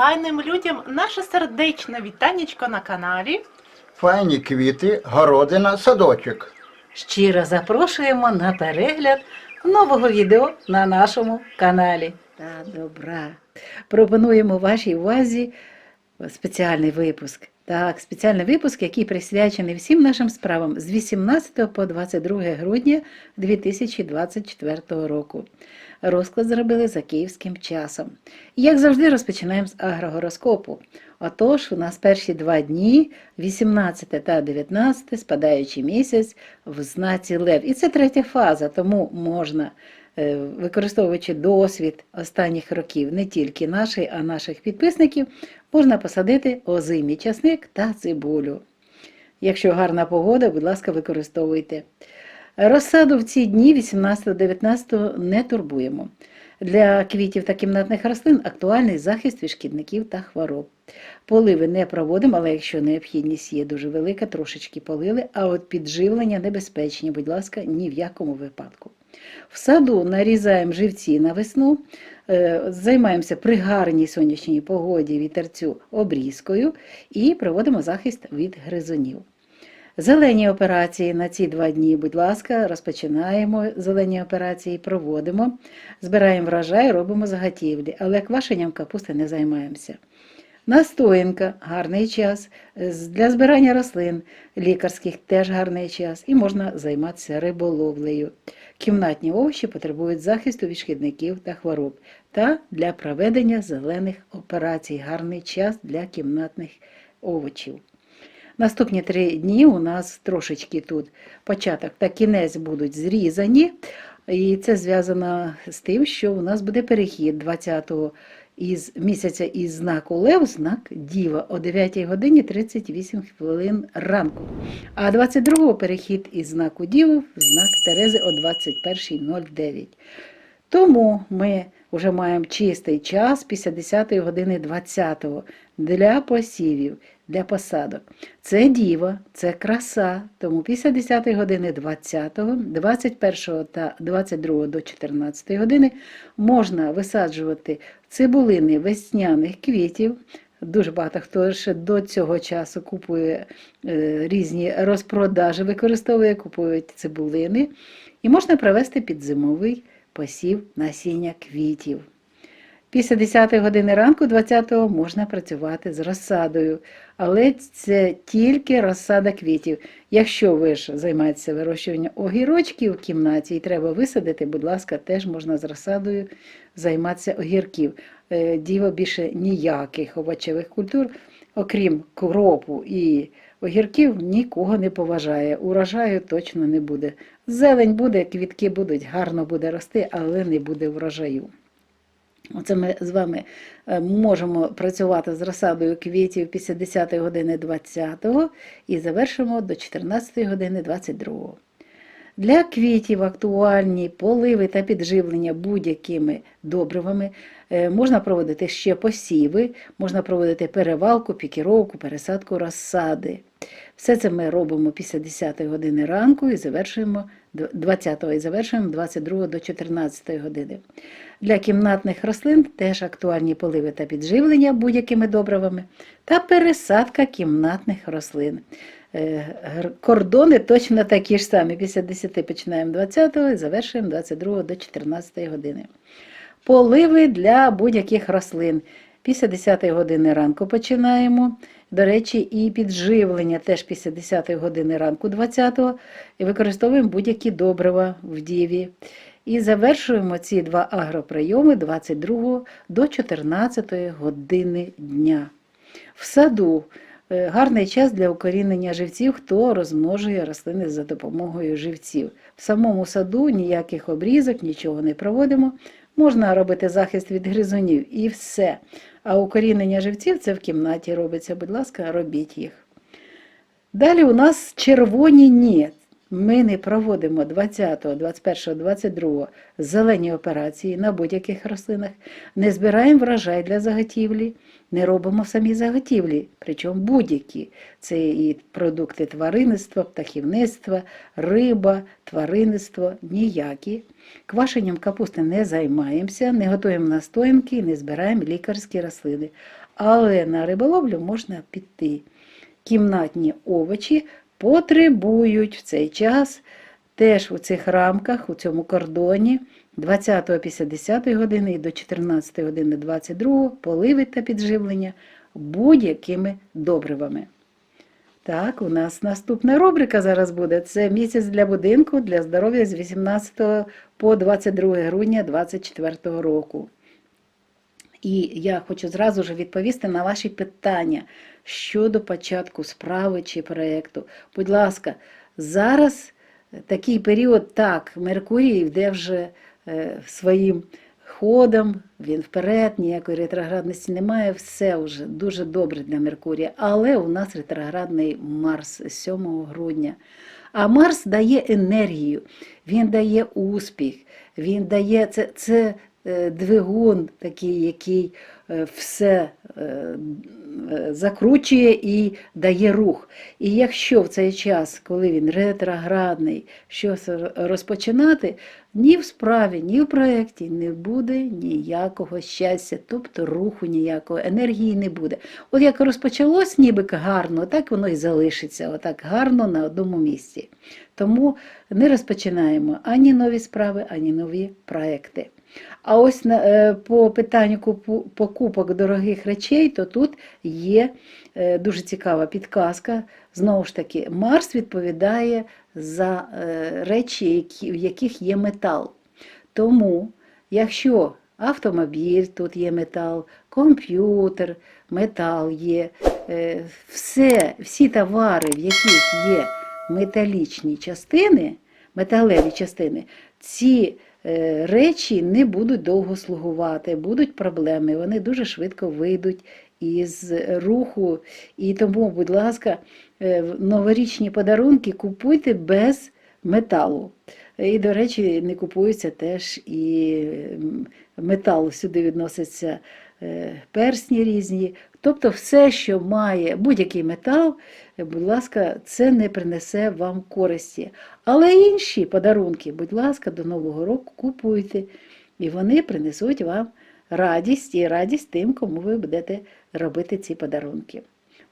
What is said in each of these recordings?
файним людям наше сердечне вітанечко на каналі. Файні квіти, городина, садочок. Щиро запрошуємо на перегляд нового відео на нашому каналі. Та добра. Пропонуємо вашій увазі спеціальний випуск. Так, спеціальний випуск, який присвячений всім нашим справам з 18 по 22 грудня 2024 року. Розклад зробили за київським часом. І, як завжди, розпочинаємо з агрогороскопу. Отож, у нас перші два дні, 18 та 19, спадаючий місяць в знаці Лев. І це третя фаза, тому можна, е, використовуючи досвід останніх років, не тільки наших, а наших підписників, можна посадити озимий часник та цибулю. Якщо гарна погода, будь ласка, використовуйте. Розсаду в ці дні 18-19 не турбуємо. Для квітів та кімнатних рослин актуальний захист від шкідників та хвороб. Поливи не проводимо, але якщо необхідність є дуже велика, трошечки полили, а от підживлення небезпечні, будь ласка, ні в якому випадку. В саду нарізаємо живці на весну, е, займаємося при гарній сонячній погоді вітерцю обрізкою і проводимо захист від гризунів. Зелені операції на ці два дні, будь ласка, розпочинаємо зелені операції, проводимо, збираємо врожай, робимо заготівлі, але квашенням капусти не займаємося. Настоянка гарний час. Для збирання рослин лікарських теж гарний час і можна займатися риболовлею. Кімнатні овочі потребують захисту від шкідників та хвороб та для проведення зелених операцій. Гарний час для кімнатних овочів. Наступні три дні у нас трошечки тут початок та кінець будуть зрізані, і це зв'язано з тим, що у нас буде перехід 20-го із місяця із знаку Лев, знак Діва о 9 годині 38 хвилин ранку. А 22-го перехід із знаку Діви в знак Терези о 21.09. Тому ми вже маємо чистий час після 10 години 20 для посівів, для посадок. Це діва, це краса. Тому після 10 години 20, 21 та 22 до 14 години можна висаджувати цибулини весняних квітів. Дуже багато хто ще до цього часу купує е, різні розпродажі, використовує, купують цибулини. І можна провести підзимовий посів насіння квітів. Після 10 години ранку 20-го можна працювати з розсадою, але це тільки розсада квітів. Якщо ви ж займаєтеся вирощуванням огірочків в кімнаті і треба висадити, будь ласка, теж можна з розсадою займатися огірків. Е, Діво більше ніяких овочевих культур, окрім кропу і огірків, нікого не поважає. Урожаю точно не буде. Зелень буде, квітки будуть, гарно буде рости, але не буде врожаю. Оце ми з вами е, можемо працювати з розсадою квітів після 10 години 20-го і завершимо до 14 години 22. Для квітів актуальні поливи та підживлення будь-якими добривами. Е, Можна проводити ще посіви, можна проводити перевалку, пікіровку, пересадку розсади. Все це ми робимо після 10 години ранку і завершуємо 20 і завершуємо 22 до 14 години. Для кімнатних рослин теж актуальні поливи та підживлення будь-якими добривами та пересадка кімнатних рослин. Е, Кордони точно такі ж самі. Після 10 починаємо 20 і завершуємо 22 до 14 години. Поливи для будь-яких рослин. Після 10 години ранку починаємо. До речі, і підживлення теж після 10 години ранку 20-го. І використовуємо будь-які добрива в діві. І завершуємо ці два агроприйоми 22 до 14 години дня. В саду е, гарний час для укорінення живців, хто розмножує рослини за допомогою живців. В самому саду ніяких обрізок, нічого не проводимо. Можна робити захист від гризунів і все. А укорінення живців це в кімнаті робиться. Будь ласка, робіть їх. Далі у нас червоні ні. Ми не проводимо 20, 21, 22 зелені операції на будь-яких рослинах, не збираємо врожай для заготівлі, не робимо самі заготівлі, причому будь-які. Це і продукти тваринництва, птахівництва, риба, тваринництво, ніякі. Квашенням капусти не займаємося, не готуємо настоянки, не збираємо лікарські рослини. Але на риболовлю можна піти. Кімнатні овочі потребують в цей час теж у цих рамках, у цьому кордоні 20 після 10 години і до 14 години 22 поливи та підживлення будь-якими добривами. Так, у нас наступна рубрика зараз буде. Це місяць для будинку для здоров'я з 18 по 22 грудня 2024 року. І я хочу зразу ж відповісти на ваші питання щодо початку справи чи проєкту. Будь ласка, зараз такий період, так, Меркурій йде вже е, своїм ходом, він вперед, ніякої ретроградності немає, все вже дуже добре для Меркурія. Але у нас ретроградний Марс 7 грудня. А Марс дає енергію, він дає успіх, він дає це, це е, двигун такий, який е, все е, е, закручує і дає рух. І якщо в цей час, коли він ретроградний, щось розпочинати, ні в справі, ні в проєкті не буде ніякого щастя, тобто руху ніякого, енергії не буде. От як розпочалось ніби гарно, так воно і залишиться, отак гарно на одному місці. Тому не розпочинаємо ані нові справи, ані нові проекти. А ось е, по питанню покупок дорогих речей, то тут є е, дуже цікава підказка. Знову ж таки, Марс відповідає за е, речі, в яких є метал. Тому, якщо автомобіль, тут є метал, комп'ютер, метал є, все, всі товари, в яких є металічні частини, металеві частини, ці речі не будуть довго слугувати, будуть проблеми, вони дуже швидко вийдуть із руху. І тому, будь ласка, е, новорічні подарунки купуйте без металу. І, до речі, не купується теж і метал. Сюди відносяться е, персні різні. Тобто все, що має будь-який метал, е, будь ласка, це не принесе вам користі. Але інші подарунки, будь ласка, до Нового року купуйте, і вони принесуть вам радість і радість тим, кому ви будете робити ці подарунки.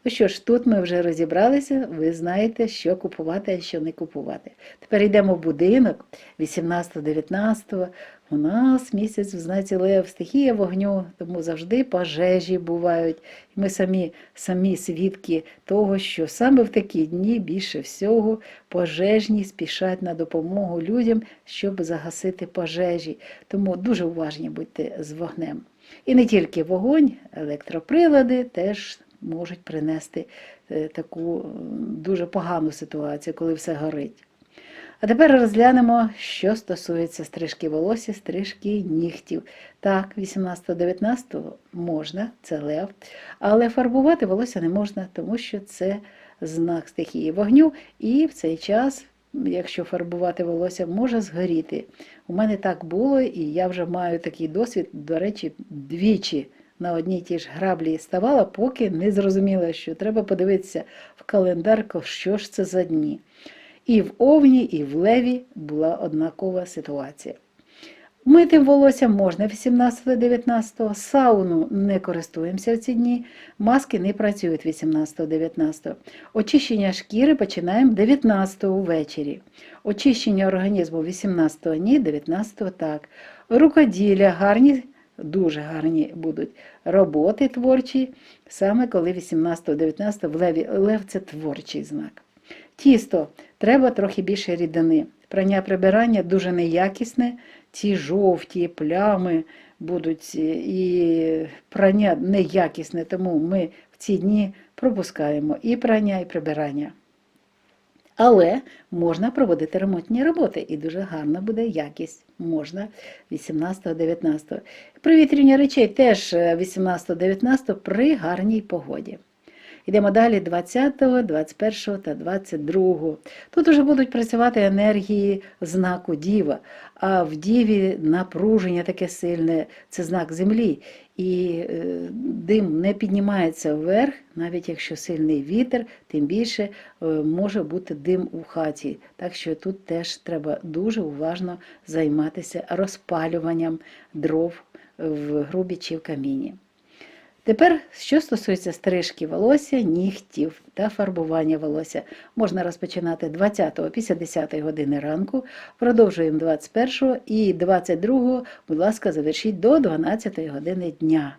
Ну що ж, тут ми вже розібралися, ви знаєте, що купувати, а що не купувати. Тепер йдемо в будинок 18-19. У нас місяць в знаці Лев, стихія вогню, тому завжди пожежі бувають. Ми самі, самі свідки того, що саме в такі дні більше всього пожежні спішать на допомогу людям, щоб загасити пожежі. Тому дуже уважні будьте з вогнем. І не тільки вогонь, електроприлади теж можуть принести е, таку е, дуже погану ситуацію, коли все горить. А тепер розглянемо, що стосується стрижки волосся, стрижки нігтів. Так, 18-19 можна, це лев, але фарбувати волосся не можна, тому що це знак стихії вогню, і в цей час, якщо фарбувати волосся, може згоріти. У мене так було, і я вже маю такий досвід, до речі, двічі на одній ті ж граблі ставала, поки не зрозуміла, що треба подивитися в календар, що ж це за дні. І в Овні, і в Леві була однакова ситуація. Мити волосся можна 18-19, сауну не користуємося в ці дні, маски не працюють 18-19. Очищення шкіри починаємо 19 ввечері. Очищення організму 18 ні, 19 так. Рукоділля гарні, дуже гарні будуть роботи творчі, саме коли 18-19 в леві. Лев це творчий знак. Тісто треба трохи більше рідини. Прання прибирання дуже неякісне, ці жовті плями будуть і прання неякісне, тому ми в ці дні пропускаємо і прання, і прибирання. Але можна проводити ремонтні роботи, і дуже гарна буде якість. Можна 18-19. Привітрення речей теж 18-19 при гарній погоді. Йдемо далі 20, 21 та 22. Тут уже будуть працювати енергії знаку Діва, а в Діві напруження таке сильне це знак землі. І е, дим не піднімається вверх, навіть якщо сильний вітер, тим більше е, може бути дим у хаті. Так що тут теж треба дуже уважно займатися розпалюванням дров в грубі чи в каміні. Тепер, що стосується стрижки волосся, нігтів та фарбування волосся, можна розпочинати 20 після 10 години ранку, продовжуємо 21 і 22, будь ласка, завершіть до 12 години дня.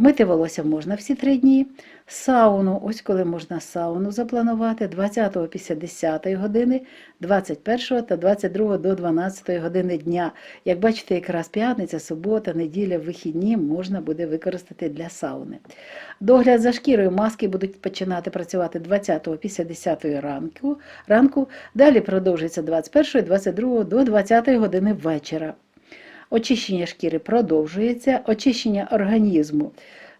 Мити волосся можна всі три дні. Сауну, ось коли можна сауну запланувати 20 після 10 години, 21 та 22 до 12 години дня. Як бачите, якраз п'ятниця, субота, неділя, вихідні можна буде використати для сауни. Догляд за шкірою маски будуть починати працювати 20 після 10 ранку, ранку. Далі продовжується 21, 22 до 20 години вечора. Очищення шкіри продовжується, очищення організму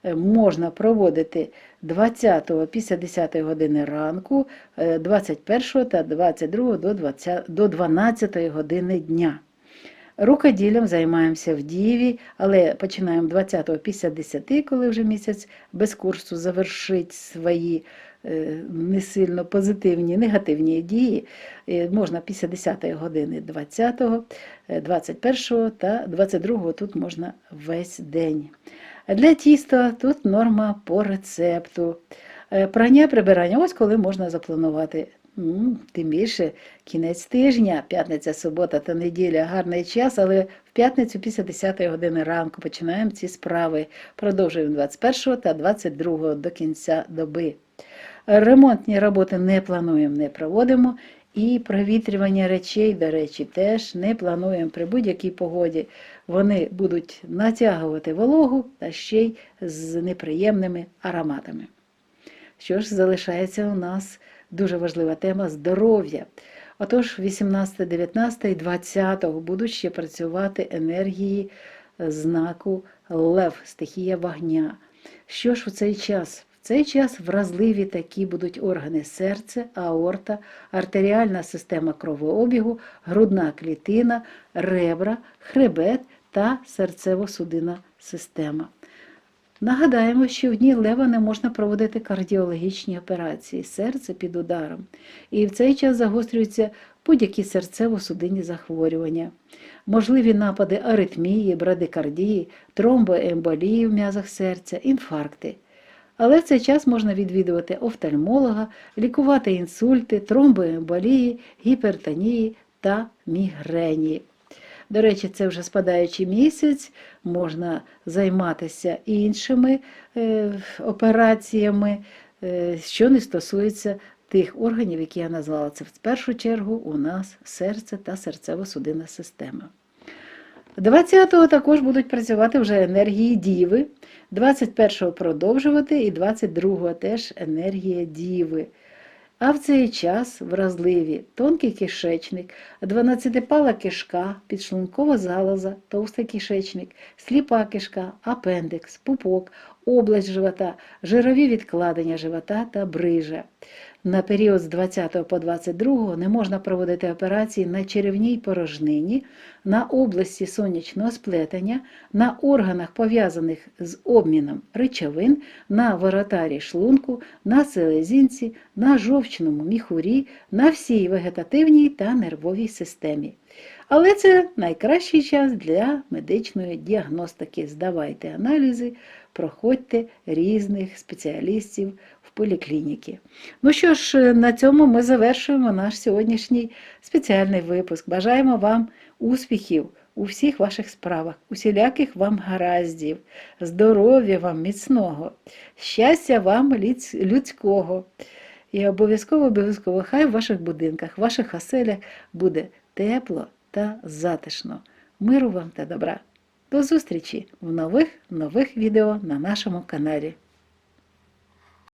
е, можна проводити 20 після 10 години ранку, е, 21 та 22 до 20 до 12 години дня. Рукоділлям займаємося в Діві, але починаємо 20 після 10, коли вже місяць без курсу завершить свої е, не сильно позитивні, негативні дії. Е, Можна після 10 години 20, е, 21 та 22 тут можна весь день. Для тіста тут норма по рецепту. Е, Прання, прибирання, ось коли можна запланувати. Тим більше кінець тижня, п'ятниця, субота та неділя гарний час, але в п'ятницю після 10 години ранку починаємо ці справи. Продовжуємо 21 та 22 до кінця доби. Ремонтні роботи не плануємо, не проводимо. І провітрювання речей, до речі, теж не плануємо при будь-якій погоді. Вони будуть натягувати вологу та ще й з неприємними ароматами. Що ж, залишається у нас дуже важлива тема здоров'я. Отож, 18, 19 і 20 будуть ще працювати енергії знаку Лев, стихія вогня. Що ж у цей час? Цей час вразливі такі будуть органи серце, аорта, артеріальна система кровообігу, грудна клітина, ребра, хребет та серцево-судинна система. Нагадаємо, що в дні лева не можна проводити кардіологічні операції, серце під ударом. І в цей час загострюються будь-які серцево-судинні захворювання, можливі напади аритмії, брадикардії, тромбоемболії в м'язах серця, інфаркти. Але в цей час можна відвідувати офтальмолога, лікувати інсульти, тромбоемболії, гіпертонії та мігрені. До речі, це вже спадаючий місяць, можна займатися іншими е, операціями, е, що не стосується тих органів, які я назвала. Це в першу чергу у нас серце та серцево-судинна система. 20-го також будуть працювати вже енергії Діви, 21-го продовжувати і 22-го теж енергія Діви. А в цей час вразливі тонкий кишечник, 12-пала кишка, підшлункова залоза, товстий кишечник, сліпа кишка, апендекс, пупок, область живота, жирові відкладення живота та брижа. На період з 20 по 22 не можна проводити операції на черевній порожнині, на області сонячного сплетення, на органах, пов'язаних з обміном речовин, на воротарі шлунку, на селезінці, на жовчному міхурі, на всій вегетативній та нервовій системі. Але це найкращий час для медичної діагностики. Здавайте аналізи, проходьте різних спеціалістів поліклініки. Ну що ж, на цьому ми завершуємо наш сьогоднішній спеціальний випуск. Бажаємо вам успіхів у всіх ваших справах, усіляких вам гараздів, здоров'я вам міцного, щастя вам людського. І обов'язково, обов'язково, хай в ваших будинках, в ваших оселях буде тепло та затишно. Миру вам та добра. До зустрічі в нових нових відео на нашому каналі.